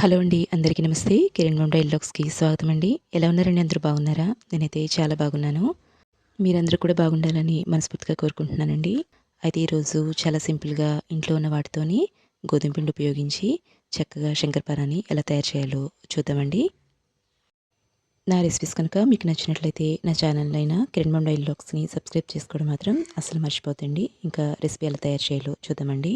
Hello అండి అందరికీ నమస్తే. కిరణ్ గుండా ఇల్లాక్స్కి స్వాగతం అండి ఎలా ఉన్నారండి? అందరూ బాగున్నారా? నేనైతే చాలా బాగున్నాను. మీరందరూ కూడా బాగుండాలని మనస్ఫూర్తిగా కోరుకుంటున్నానండి. అయితే ఈరోజు చాలా సింపుల్గా ఇంట్లో ఉన్న వాటితోని గోధుమ పిండి ఉపయోగించి చక్కగా శంకరపారాన్ని ఎలా తయారు చేయాలో చూద్దామండి. నా రెసిపీస్ కనుక మీకు నచ్చినట్లయితే నా ఛానల్ అయినా కిరణ్ బొండా ఇల్లాక్స్ని సబ్స్క్రైబ్ చేసుకోవడం మాత్రం అసలు మర్చిపోతండి ఇంకా రెసిపీ ఎలా తయారు చేయాలో చూద్దామండి.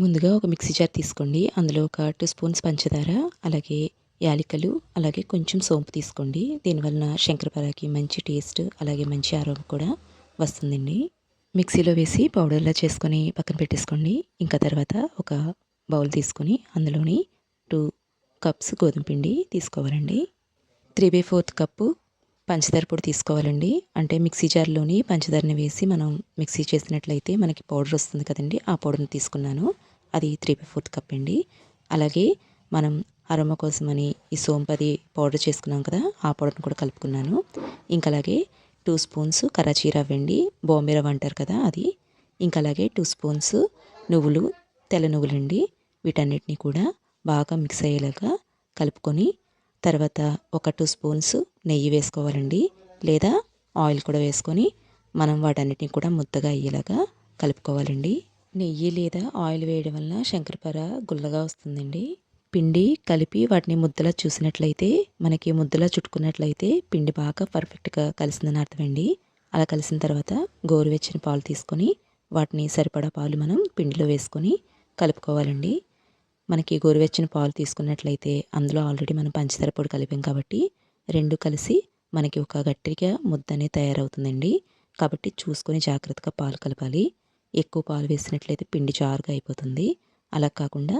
ముందుగా ఒక మిక్సీ జార్ తీసుకోండి. అందులో ఒక టూ స్పూన్స్ పంచదార అలాగే యాలికలు అలాగే కొంచెం సోంపు తీసుకోండి. దీనివలన శంకరపాలకి మంచి టేస్ట్ అలాగే మంచి ఆరోగ్యం కూడా వస్తుందండి. మిక్సీలో వేసి పౌడర్లా చేసుకొని పక్కన పెట్టేసుకోండి. ఇంకా తర్వాత ఒక బౌల్ తీసుకొని అందులోని టూ కప్స్ గోధుమ పిండి తీసుకోవాలండి. త్రీ బై ఫోర్త్ కప్పు పంచదార పొడి తీసుకోవాలండి. అంటే మిక్సీ జార్లోని పంచదారని వేసి మనం మిక్సీ చేసినట్లయితే మనకి పౌడర్ వస్తుంది కదండి. ఆ పౌడర్ని తీసుకున్నాను. అది త్రీ బై ఫోర్త్ కప్ అండి. అలాగే మనం అరమ కోసమని ఈ సోంపది పౌడర్ చేసుకున్నాం కదా ఆ పౌడర్ని కూడా కలుపుకున్నాను. ఇంకా అలాగే టూ స్పూన్స్ కరాచీ రవ్వ అండి బాంబే రవ్వ అంటారు కదా అది. ఇంకా అలాగే టూ స్పూన్స్ నువ్వులు తెల్ల నువ్వులండి వీటన్నిటిని కూడా బాగా మిక్స్ అయ్యేలాగా కలుపుకొని తర్వాత ఒక టూ స్పూన్స్ నెయ్యి వేసుకోవాలండి. లేదా ఆయిల్ కూడా వేసుకొని మనం వాటన్నిటిని కూడా ముద్దగా అయ్యేలాగా కలుపుకోవాలండి. నెయ్యి లేదా ఆయిల్ వేయడం వలన శంకరపార గుల్లగా వస్తుందండి. పిండి కలిపి వాటిని ముద్దలా చూసినట్లయితే మనకి ముద్దలా చుట్టుకున్నట్లయితే పిండి బాగా పర్ఫెక్ట్గా కలిసిందని అర్థమండి. అలా కలిసిన తర్వాత గోరువెచ్చని పాలు తీసుకొని వాటిని సరిపడా పాలు మనం పిండిలో వేసుకొని కలుపుకోవాలండి. మనకి గోరువెచ్చని పాలు తీసుకున్నట్లయితే అందులో ఆల్రెడీ మనం పంచదార పొడి కలిపాం కాబట్టి రెండు కలిసి మనకి ఒక గట్టిగా ముద్ద అనేది తయారవుతుందండి. కాబట్టి చూసుకొని జాగ్రత్తగా పాలు కలపాలి. ఎక్కువ పాలు వేసినట్లయితే పిండి జారుగా అయిపోతుంది. అలా కాకుండా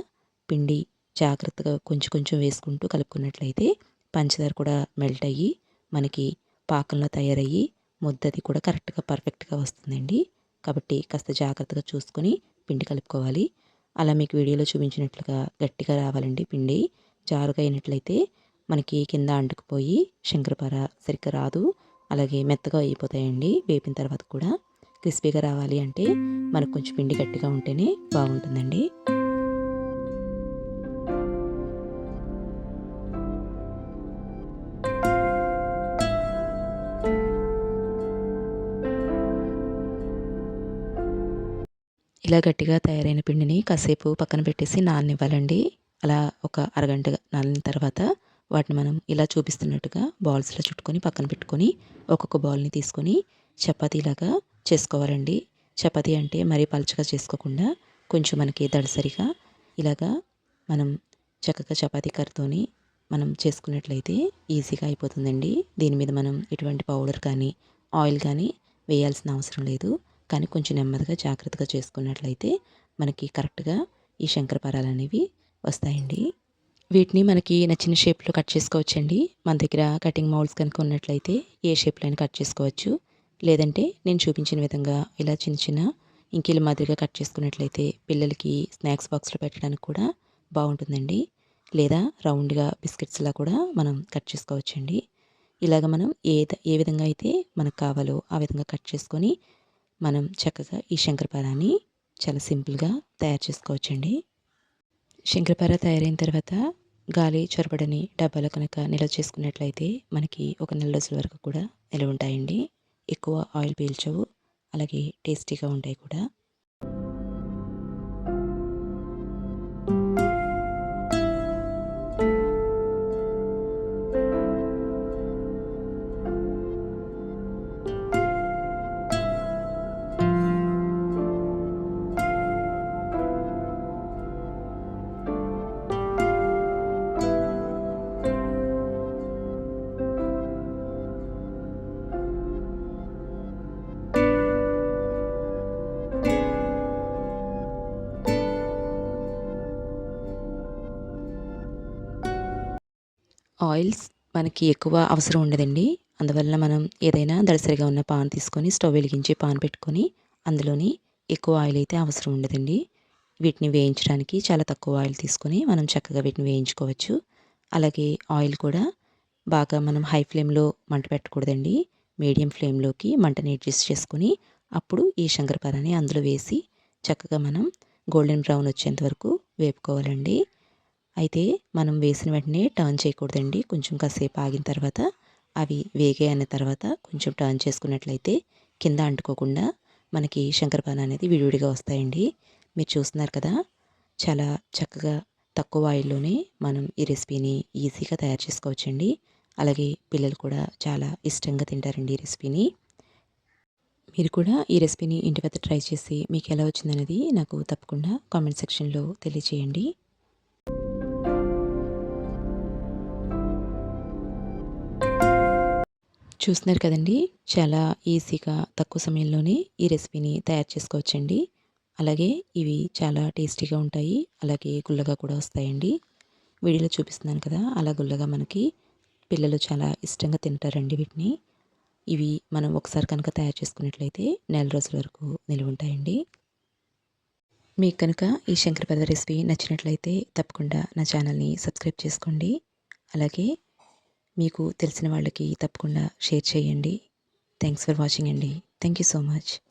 పిండి జాగ్రత్తగా కొంచెం కొంచెం వేసుకుంటూ కలుపుకున్నట్లయితే పంచదార కూడా మెల్ట్ అయ్యి మనకి పాకంలో తయారయ్యి ముద్దది కూడా కరెక్ట్గా పర్ఫెక్ట్గా వస్తుందండి. కాబట్టి కాస్త జాగ్రత్తగా చూసుకొని పిండి కలుపుకోవాలి. అలా మీకు వీడియోలో చూపించినట్లుగా గట్టిగా రావాలండి పిండి. జారుగా అయినట్లయితే మనకి కింద అంటుకుపోయి శంకరపార సరిగ్గా రాదు. అలాగే మెత్తగా అయిపోతాయండి వేపిన తర్వాత కూడా. క్రిస్పీగా రావాలి అంటే మనకు కొంచెం పిండి గట్టిగా ఉంటేనే బాగుంటుందండి. ఇలా గట్టిగా తయారైన పిండిని కాసేపు పక్కన పెట్టేసి నాననివ్వాలండి. అలా ఒక అరగంట నానిన తర్వాత వాటిని మనం ఇలా చూపిస్తున్నట్టుగా బాల్స్లో చుట్టుకొని పక్కన పెట్టుకొని ఒక్కొక్క బాల్ని తీసుకొని చపాతీలాగా చేసుకోవాలండి. చపాతీ అంటే మరీ పలుచగా చేసుకోకుండా కొంచెం మనకి దడసరిగా ఇలాగా మనం చక్కగా చపాతీ కర్రతోని మనం చేసుకున్నట్లయితే ఈజీగా అయిపోతుందండి. దీని మీద మనం ఎటువంటి పౌడర్ కానీ ఆయిల్ కానీ వేయాల్సిన అవసరం లేదు. కానీ కొంచెం నెమ్మదిగా జాగ్రత్తగా చేసుకున్నట్లయితే మనకి కరెక్ట్గా ఈ శంకరపారాలు అనేవి వస్తాయండి. వీటిని మనకి నచ్చిన షేప్లో కట్ చేసుకోవచ్చండి. మన దగ్గర కటింగ్ మౌల్స్ కనుక ఉన్నట్లయితే ఏ షేప్లో అయినా కట్ చేసుకోవచ్చు. లేదంటే నేను చూపించిన విధంగా ఇలా చిన్న చిన్న ఇంకీల మాదిరిగా కట్ చేసుకున్నట్లయితే పిల్లలకి స్నాక్స్ బాక్స్లో పెట్టడానికి కూడా బాగుంటుందండి. లేదా రౌండ్గా బిస్కెట్స్లా కూడా మనం కట్ చేసుకోవచ్చండి. ఇలాగ మనం ఏ ఏ విధంగా అయితే మనకు కావాలో ఆ విధంగా కట్ చేసుకొని మనం చక్కగా ఈ శంకరపారాన్ని చాలా సింపుల్గా తయారు చేసుకోవచ్చండి. శంకరపార తయారైన తర్వాత గాలి చొరబడని డబ్బాలో కనుక నిల్వ చేసుకున్నట్లయితే మనకి ఒక నెల రోజుల వరకు కూడా నిల్వ ఉంటాయండి. ఎక్కువ ఆయిల్ పీల్చవు. అలాగే టేస్టీగా ఉంటాయి కూడా. ఆయిల్స్ మనకి ఎక్కువ అవసరం ఉండదండి. అందువల్ల మనం ఏదైనా దళసరిగా ఉన్న పాన్ తీసుకొని స్టవ్ వెలిగించి పాన్ పెట్టుకొని అందులోని ఎక్కువ ఆయిల్ అయితే అవసరం ఉండదండి. వీటిని వేయించడానికి చాలా తక్కువ ఆయిల్ తీసుకొని మనం చక్కగా వీటిని వేయించుకోవచ్చు. అలాగే ఆయిల్ కూడా బాగా మనం హై ఫ్లేమ్లో మంట పెట్టకూడదండి. మీడియం ఫ్లేమ్లోకి మంటని అడ్జస్ట్ చేసుకొని అప్పుడు ఈ శంకరపారాన్ని అందులో వేసి చక్కగా మనం గోల్డెన్ బ్రౌన్ వచ్చేంత వరకు వేపుకోవాలండి. అయితే మనం వేసిన వెంటనే టర్న్ చేయకూడదండి. కొంచెం కాసేపు ఆగిన తర్వాత అవి వేగే అయిన తర్వాత కొంచెం టర్న్ చేసుకున్నట్లయితే కింద అంటుకోకుండా మనకి శంకరపాన అనేది విడివిడిగా వస్తాయండి. మీరు చూస్తున్నారు కదా చాలా చక్కగా తక్కువ ఆయిల్లోనే మనం ఈ రెసిపీని ఈజీగా తయారు చేసుకోవచ్చండి. అలాగే పిల్లలు కూడా చాలా ఇష్టంగా తింటారండి ఈ రెసిపీని. మీరు కూడా ఈ రెసిపీని ఇంటి వద్ద ట్రై చేసి మీకు ఎలా వచ్చిందనేది నాకు తప్పకుండా కామెంట్ సెక్షన్లో తెలియచేయండి. చూస్తున్నారు కదండి. చాలా ఈజీగా తక్కువ సమయంలోనే ఈ రెసిపీని తయారు చేసుకోవచ్చండి. అలాగే ఇవి చాలా టేస్టీగా ఉంటాయి. అలాగే గుల్లగా కూడా వస్తాయండి. వీడియోలో చూపిస్తున్నాను కదా అలా గుల్లగా మనకి పిల్లలు చాలా ఇష్టంగా తింటారండి వీటిని. ఇవి మనం ఒకసారి కనుక తయారు చేసుకున్నట్లయితే నెల రోజుల వరకు నిలువ ఉంటాయండి. మీకు కనుక ఈ శంకరపద రెసిపీ నచ్చినట్లయితే తప్పకుండా నా ఛానల్ని సబ్స్క్రైబ్ చేసుకోండి. అలాగే మీకు తెలిసిన వాళ్ళకి తప్పకుండా షేర్ చేయండి. థ్యాంక్స్ ఫర్ వాచింగ్ అండి. Thank you so much